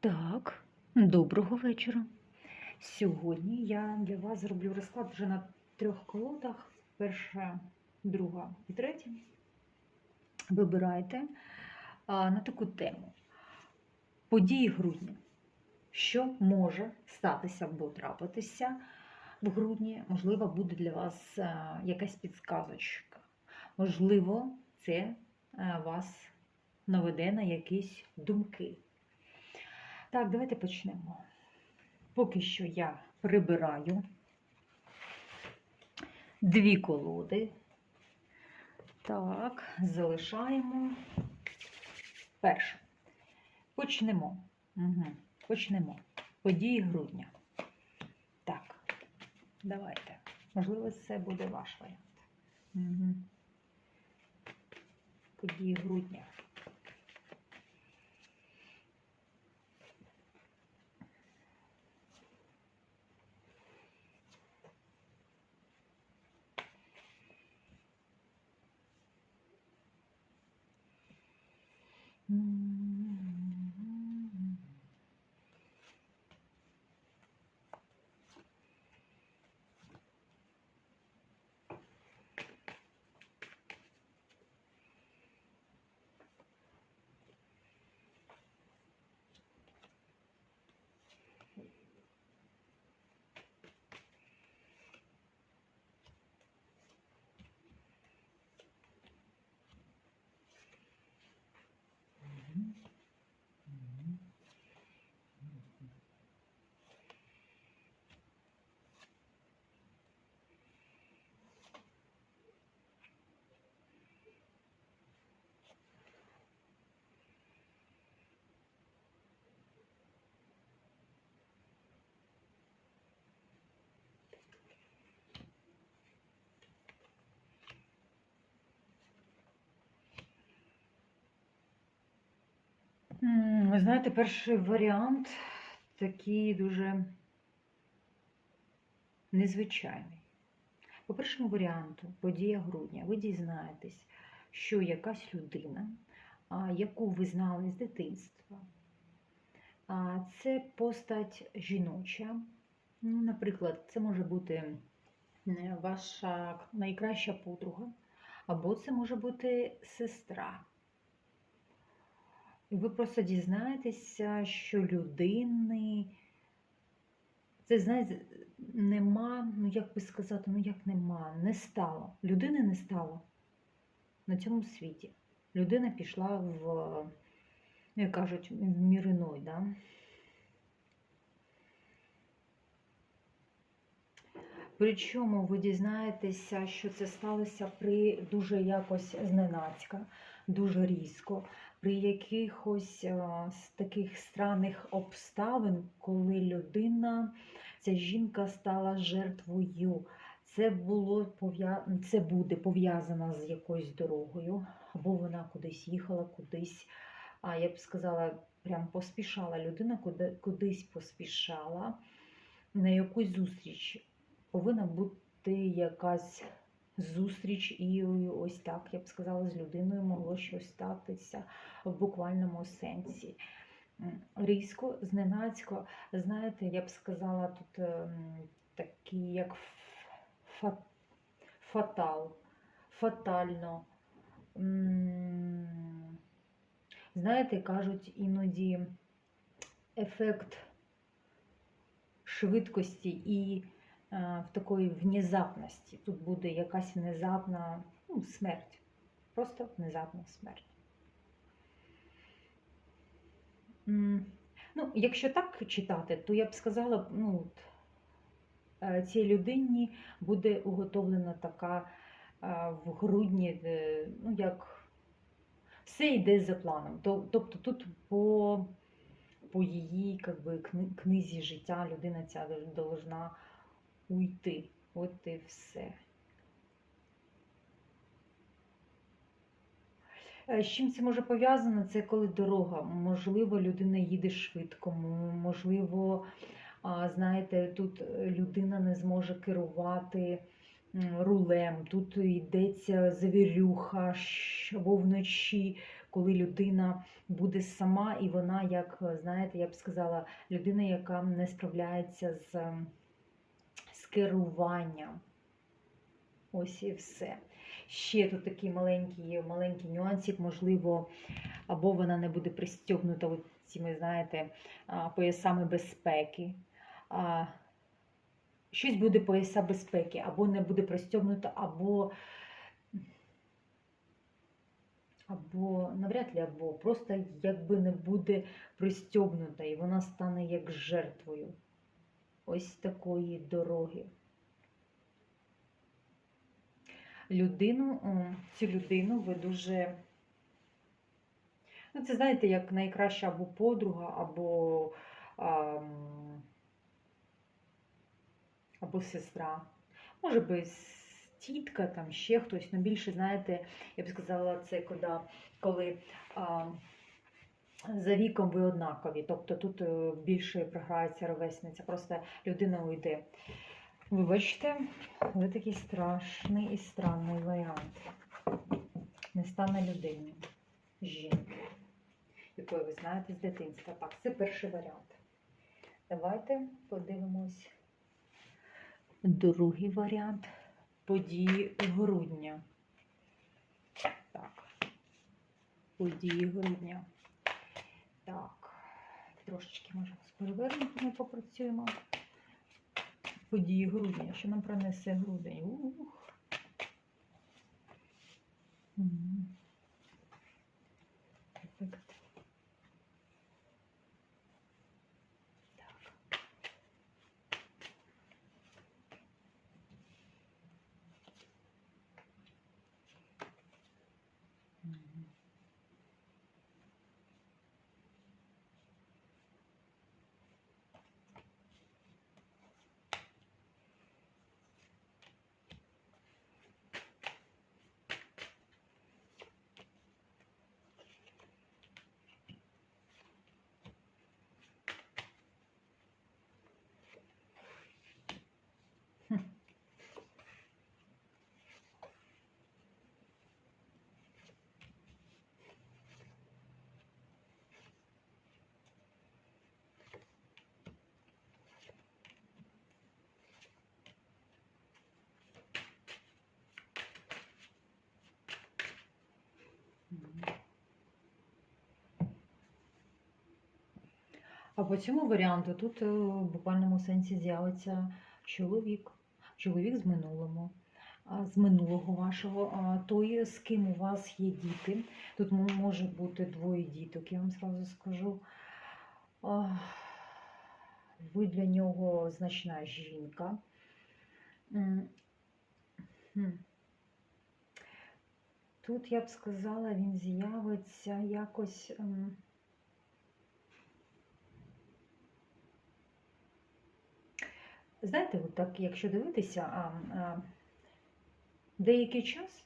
Так, доброго вечора. Сьогодні я для вас зроблю розклад вже на трьох колодах. Перша, друга і третя. Вибирайте а, на таку тему. Події грудня. Що може статися або трапитися в грудні? Можливо, буде для вас а, якась підсказочка. Можливо, це а, вас наведе на якісь думки. Так, давайте почнемо. Поки що я прибираю дві колоди. Так, залишаємо першу. Почнемо. Угу. Почнемо. Події грудня. Так, давайте. Можливо, це буде ваш варіант. Угу. Події грудня. Знаєте, перший варіант такий дуже незвичайний. По першому варіанту, подія грудня, ви дізнаєтесь, що якась людина, яку ви знали з дитинства, це постать жіноча. Ну, Наприклад, це може бути ваша найкраща подруга, або це може бути сестра. І ви просто дізнаєтеся, що людини, це, знаєте, нема, ну як би сказати, ну як нема, не стало. Людини не стало на цьому світі. Людина пішла в, ну, як кажуть, в мір іной, да? Причому ви дізнаєтеся, що це сталося при дуже якось зненацька, дуже різко при якихось а, з таких странних обставин, коли людина, ця жінка стала жертвою. Це було це буде пов'язано з якоюсь дорогою, або вона кудись їхала, кудись, а я б сказала, прям поспішала людина, куди... кудись поспішала на якусь зустріч. Повинна бути якась зустріч, і ось так, я б сказала, з людиною могло щось статися в буквальному сенсі. Різко, зненацько, знаєте, я б сказала, тут ем, такі, як фа- фатал, фатально. Знаєте, кажуть іноді ефект швидкості і в такої внезапності. Тут буде якась внезапна ну, смерть. Просто внезапна смерть. Ну, якщо так читати, то я б сказала, ну, е, цій людині буде уготовлена така е, в грудні, е, ну, як все йде за планом. Тобто тут по, по її би, книзі життя людина ця должна уйти. От і все. Е, З чим це може пов'язано? Це коли дорога. Можливо, людина їде швидко, можливо, знаєте, тут е, людина не зможе керувати рулем, тут йдеться завірюха, або вночі коли людина буде сама, і вона, як знаєте, я б сказала, людина, яка не справляється з керуванням. Ось і все. Ще тут такий маленький маленький нюансик, можливо, або вона не буде пристібнута от цими, знаєте, поясами безпеки. Щось буде пояса безпеки, або не буде пристібнута, або або навряд ли, або просто якби не буде пристібнута, і вона стане як жертвою ось такої дороги. Людину, цю людину ви дуже. Ну, це знаєте, як найкраща або подруга, або, ам, або сестра. Може би тітка, там ще хтось, але більше, знаєте, я б сказала, це коли, коли а, за віком ви однакові. Тобто тут е, більше програється ровесниця, просто людина уйде. Вибачте, ви такий страшний і странний варіант. Не стане людиною, жінки, якої ви знаєте з дитинства. Так, це перший варіант. Давайте подивимось другий варіант події грудня. Так, події грудня. Трошечки може з перевернутими попрацюємо. Події грудня, що нам принесе грудень? Ух. Мгм. А по цьому варіанту тут е, в буквальному сенсі з'явиться чоловік, чоловік з минулому, з минулого вашого, той, з ким у вас є діти. Тут може бути двоє діток, я вам зразу скажу. Ви для нього значна жінка. Тут я б сказала, він з'явиться якось. Знаєте, от так, якщо дивитися, а, а, деякий час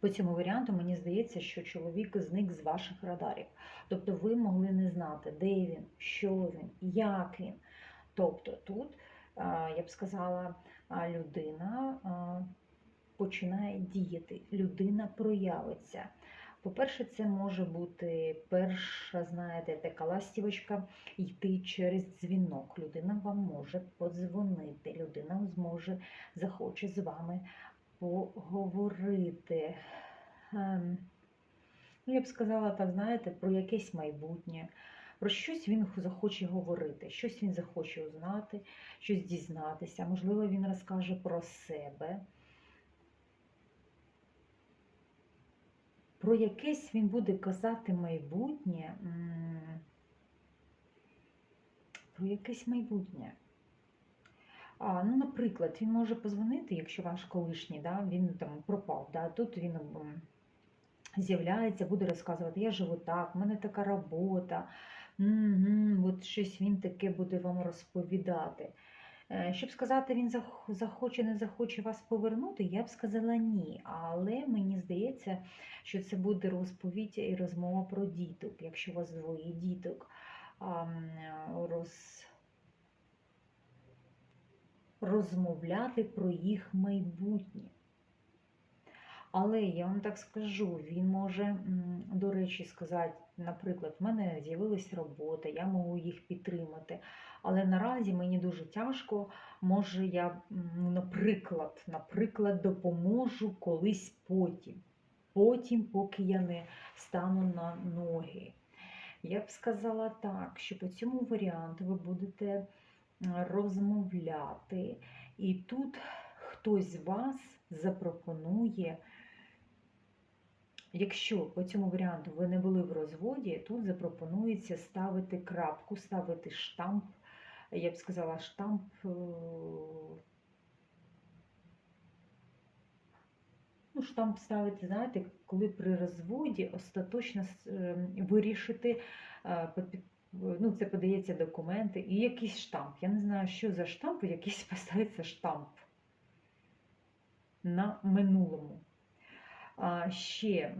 по цьому варіанту мені здається, що чоловік зник з ваших радарів. Тобто ви могли не знати, де він, що він, як він. Тобто тут, а, я б сказала, людина а, починає діяти, людина проявиться. По-перше, це може бути перша, знаєте, така ластівочка йти через дзвінок. Людина вам може подзвонити, людина зможе, захоче з вами поговорити. Ем, Ну, я б сказала так, знаєте, про якесь майбутнє, про щось він захоче говорити, щось він захоче узнати, щось дізнатися. Можливо, він розкаже про себе. Про якесь він буде казати майбутнє. Про якесь майбутнє. А, ну, наприклад, він може позвонити, якщо ваш колишній, да, він там пропав. Да, тут він з'являється, буде розказувати, я живу так, в мене така робота. Угу, от щось він таке буде вам розповідати. Е, Щоб сказати, він захоче, не захоче вас повернути, я б сказала ні. Але мені здається, що це буде розповідь і розмова про діток, якщо у вас двоє діток. Роз... Розмовляти про їх майбутнє. Але я вам так скажу, він може, до речі, сказати, наприклад, в мене з'явилась робота, я можу їх підтримати. Але наразі мені дуже тяжко. Може, я, наприклад, наприклад, допоможу колись потім. Потім, поки я не стану на ноги. Я б сказала так, що по цьому варіанту ви будете розмовляти, і тут хтось з вас запропонує. Якщо по цьому варіанту ви не були в розводі, тут запропонується ставити крапку, ставити штамп, я б сказала, штамп. е, Ну, штамп ставити, знаєте, коли при розводі остаточно е, вирішити, е, ну, це подається документи і якийсь штамп. Я не знаю, що за штамп, якийсь поставиться штамп на минулому. А ще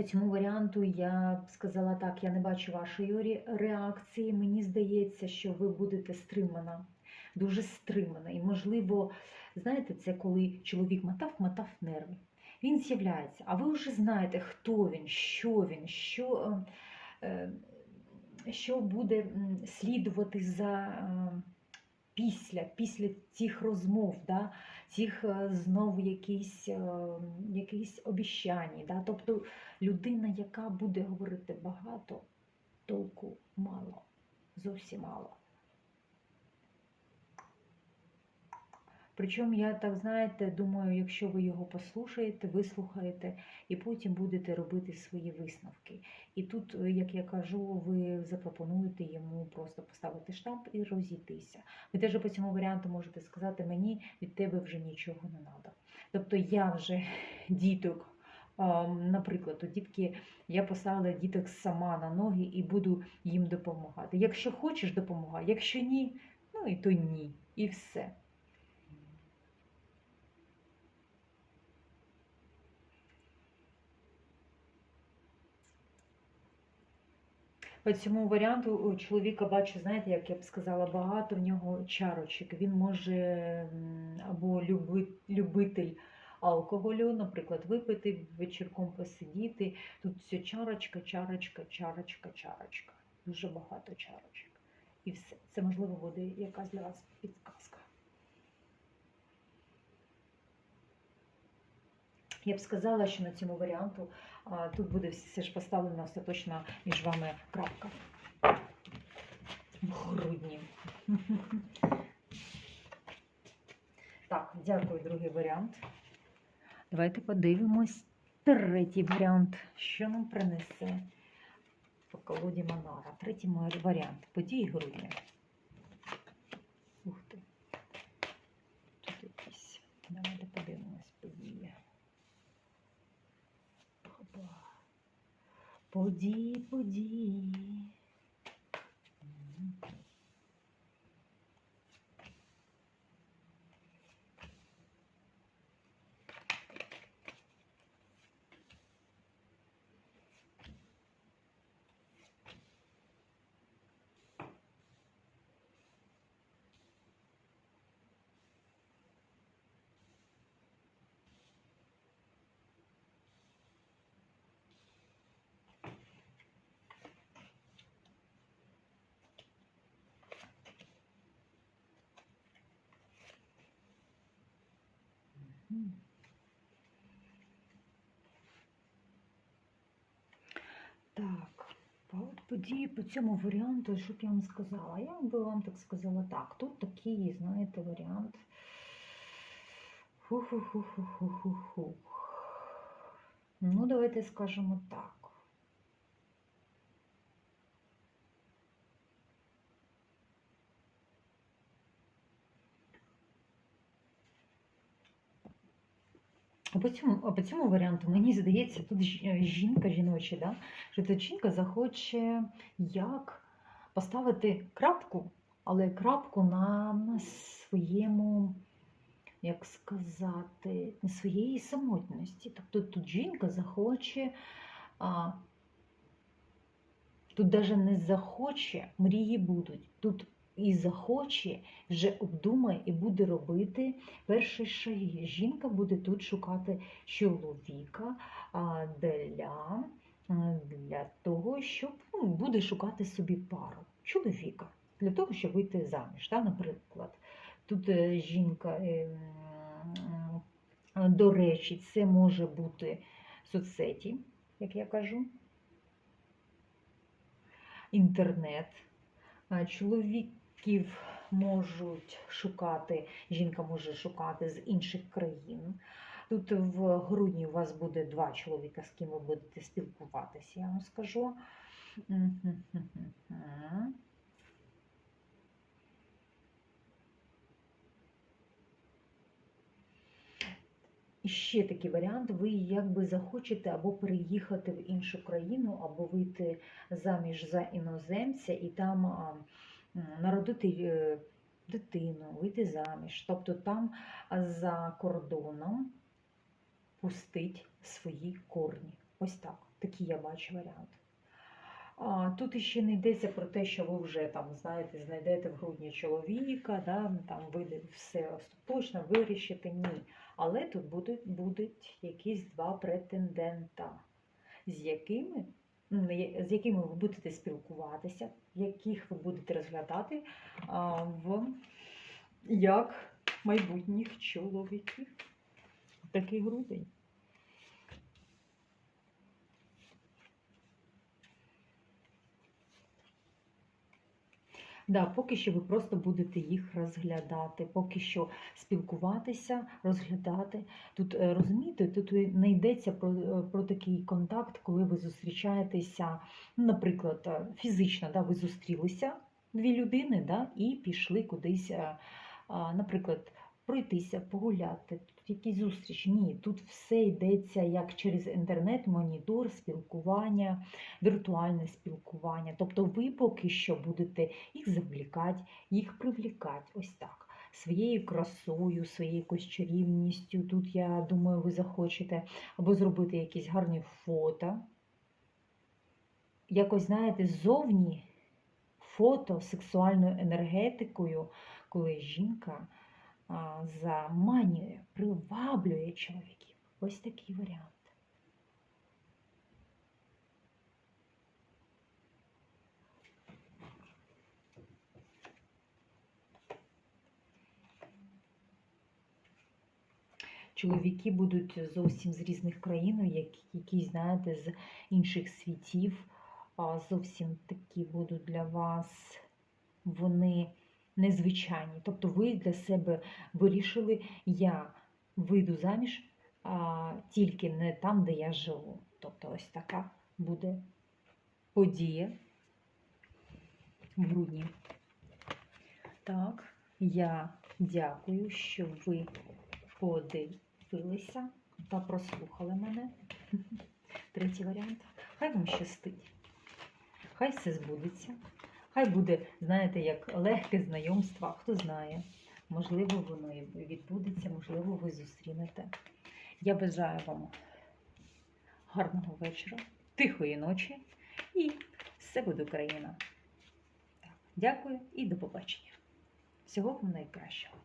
по цьому варіанту я б сказала так, я не бачу вашої реакції. Мені здається, що ви будете стримана, дуже стримана. І, можливо, знаєте, це коли чоловік мотав, мотав нерви. Він з'являється, а ви вже знаєте, хто він, що він, що, е, е, що буде слідувати за е, після, після цих розмов. Да? цих е, знову якісь, е, якісь обіщань. Да? Тобто людина, яка буде говорити багато, толку мало, зовсім мало. Причому я так знаєте, думаю, якщо ви його послухаєте, вислухаєте і потім будете робити свої висновки. І тут, е, як я кажу, ви запропонуєте йому просто поставити штамп і розійтися. Ви теж по цьому варіанту можете сказати, мені від тебе вже нічого не треба. Тобто я вже діток, наприклад, у дітки я поставила діток сама на ноги і буду їм допомагати. Якщо хочеш, допомагай, якщо ні, ну і то ні. І все. По цьому варіанту у чоловіка бачу, знаєте, як я б сказала, багато в нього чарочок. Він може або люби, любитель алкоголю, наприклад, випити, вечірком посидіти. Тут все чарочка, чарочка, чарочка, чарочка. Дуже багато чарочок. І все. Це можливо буде якась для вас підказка. Я б сказала, що на цьому варіанту тут буде все ж поставлено остаточно між вами крапка. Грудні. Так, дякую, другий варіант. Давайте подивимось третій варіант. Що нам принесе по колоді Монара? Третій варіант. Події грудня. Ух ти. Тут якісь. Давайте подивимось події. Опа. Події, події. Так, от події по цьому варіанту, що б я вам сказала? Я би вам так сказала так. Тут такий, знаєте, варіант. Ху-ху-ху-ху-ху-ху-ху. Ну, давайте скажемо так. А по цьому, по цьому варіанту, мені здається, тут е, жінка жіноча, да? що тут жінка захоче як поставити крапку, але крапку на, на своєму, як сказати, на своєї самотності. Тобто тут жінка захоче, а, тут навіть не захоче, мрії будуть. Тут і захоче, вже обдумає і буде робити перші шаги. Жінка буде тут шукати чоловіка для, для того, щоб ну, буде шукати собі пару чоловіка, для того, щоб вийти заміж. Та, наприклад, тут е, жінка, е, до речі, це може бути соцсеті, як я кажу, інтернет. А Чоловіків можуть шукати, жінка може шукати з інших країн. Тут в грудні у вас буде два чоловіка, з ким ви будете спілкуватися, я вам скажу. Ще такий варіант: ви якби захочете або переїхати в іншу країну, або вийти заміж за іноземця і там народити е, дитину, вийти заміж. Тобто там за кордоном пустить свої корні. Ось так. Такий я бачу варіант. Тут іще не йдеться про те, що ви вже там, знаєте, знайдете в грудні чоловіка, да, там ви все остаточно вирішите. Ні. Але тут будуть, будуть якісь два претендента, з якими, ну, з якими ви будете спілкуватися, яких ви будете розглядати в як майбутніх чоловіків. Такий грудень. Да, поки що ви просто будете їх розглядати, поки що спілкуватися, розглядати. Тут е, розумієте, тут не йдеться про, е, про такий контакт, коли ви зустрічаєтеся, наприклад, е, фізично, да, ви зустрілися дві людини, да, і пішли кудись, наприклад, пройтися, погуляти, якісь зустрічі. Ні, тут все йдеться як через інтернет, монітор, спілкування, віртуальне спілкування. Тобто ви поки що будете їх завлікати, їх привлікати. Ось так. Своєю красою, своєю якоюсь чарівністю. Тут, я думаю, ви захочете або зробити якісь гарні фото. Якось, знаєте, ззовні фото сексуальною енергетикою, коли жінка заманює, приваблює чоловіків. Ось такий варіант. Чоловіки будуть зовсім з різних країн, які, знаєте, з інших світів. Зовсім такі будуть для вас вони незвичайні. Тобто ви для себе вирішили, я вийду заміж а, тільки не там, де я живу. Тобто ось така буде подія в грудні. Так, я дякую, що ви подивилися та прослухали мене. Третій варіант. Хай вам щастить. Хай все збудеться. Хай буде, знаєте, як легке знайомство, хто знає. Можливо, воно і відбудеться, можливо, ви зустрінете. Я бажаю вам гарного вечора, тихої ночі і все буде Україна. Дякую і до побачення. Всього вам найкращого.